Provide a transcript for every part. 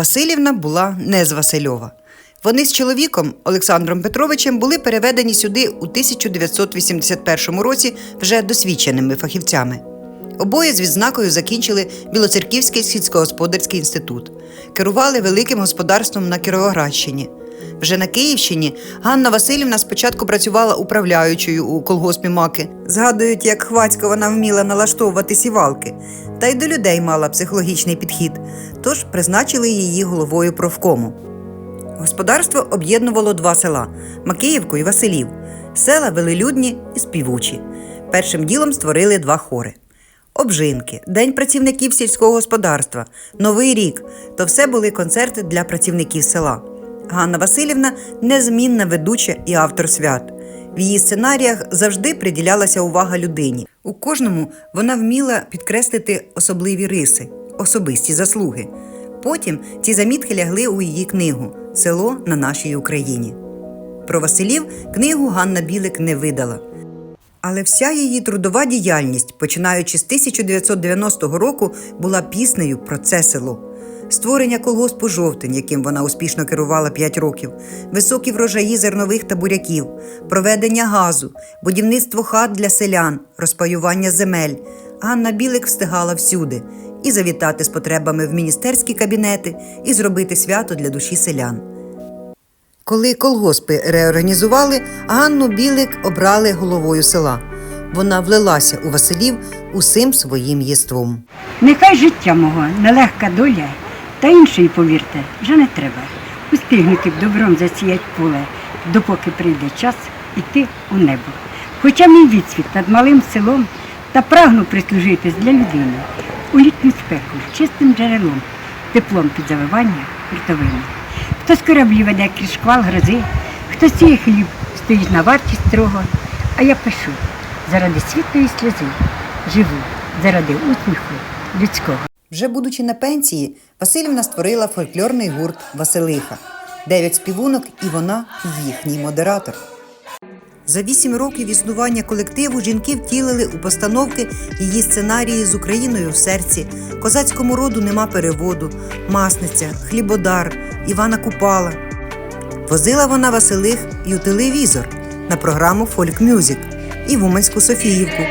Василівна була не з Васильова. Вони з чоловіком Олександром Петровичем були переведені сюди у 1981 році вже досвідченими фахівцями. Обоє з відзнакою закінчили Білоцерківський сільськогосподарський інститут, керували великим господарством на Кіровоградщині. Вже на Київщині Ганна Васильівна спочатку працювала управляючою у колгоспі маки. Згадують, як хвацько вона вміла налаштовувати сівалки, та й до людей мала психологічний підхід, тож призначили її головою профкому. Господарство об'єднувало два села Макіївку і Василів. Села велелюдні і співучі. Першим ділом створили два хори. Обжинки, День працівників сільського господарства, Новий рік то все були концерти для працівників села. Ганна Васильівна незмінна ведуча і автор свят. В її сценаріях завжди приділялася увага людині. У кожному вона вміла підкреслити особливі риси, особисті заслуги. Потім ці замітки лягли у її книгу Село на нашій Україні. Про Василів книгу Ганна Білик не видала. Але вся її трудова діяльність, починаючи з 1990 року, була піснею про це село. Створення колгоспу жовтень, яким вона успішно керувала 5 років, високі врожаї зернових та буряків, проведення газу, будівництво хат для селян, розпаювання земель. Ганна Білик встигала всюди і завітати з потребами в міністерські кабінети, і зробити свято для душі селян. Коли колгоспи реорганізували, Ганну Білик обрали головою села. Вона влилася у Василів усім своїм єством. Нехай життя мого нелегка доля, та іншої, повірте, вже не треба. Устигнути б добром засіять поле, допоки прийде час іти у небо. Хоча мій відсвіт над малим селом та прагну прислужитись для людини у літню спеку з чистим джерелом, теплом під завивання ртовини. Хто з кораблі веде крізь шквал грози, хто сіє хліб, стоїть на варті строго, а я пишу заради світлої сльози, живу заради усміху людського. Вже будучи на пенсії, Васильівна створила фольклорний гурт Василиха. Дев'ять співунок, і вона їхній модератор. За вісім років існування колективу жінки втілили у постановки її сценарії з Україною в серці, козацькому роду нема переводу, масниця, хлібодар, Івана Купала. Возила вона Василих і у телевізор на програму Фольк Мюзик і в Уманську Софіївку.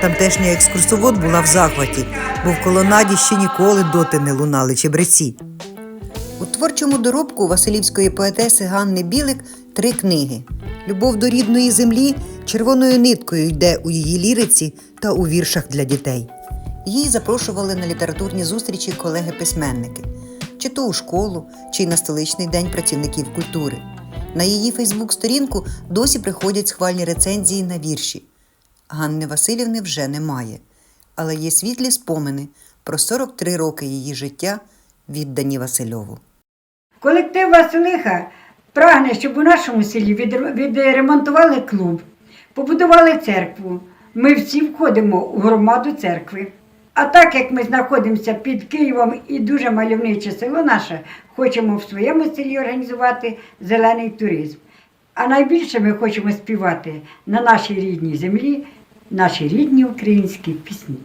Тамтешня екскурсовод була в захваті, бо в колонаді ще ніколи доти не лунали чебреці. У творчому доробку Василівської поетеси Ганни Білик три книги. Любов до рідної землі червоною ниткою йде у її ліриці та у віршах для дітей. Її запрошували на літературні зустрічі колеги-письменники, чи то у школу, чи на столичний день працівників культури. На її Фейсбук-сторінку досі приходять схвальні рецензії на вірші. Ганни Васильівни вже немає, але є світлі спомини про 43 роки її життя, віддані Васильову. Колектив Василиха прагне, щоб у нашому селі відре- відремонтували клуб, побудували церкву. Ми всі входимо у громаду церкви. А так як ми знаходимося під Києвом і дуже мальовниче село наше, хочемо в своєму селі організувати зелений туризм. А найбільше ми хочемо співати на нашій рідній землі наші рідні українські пісні.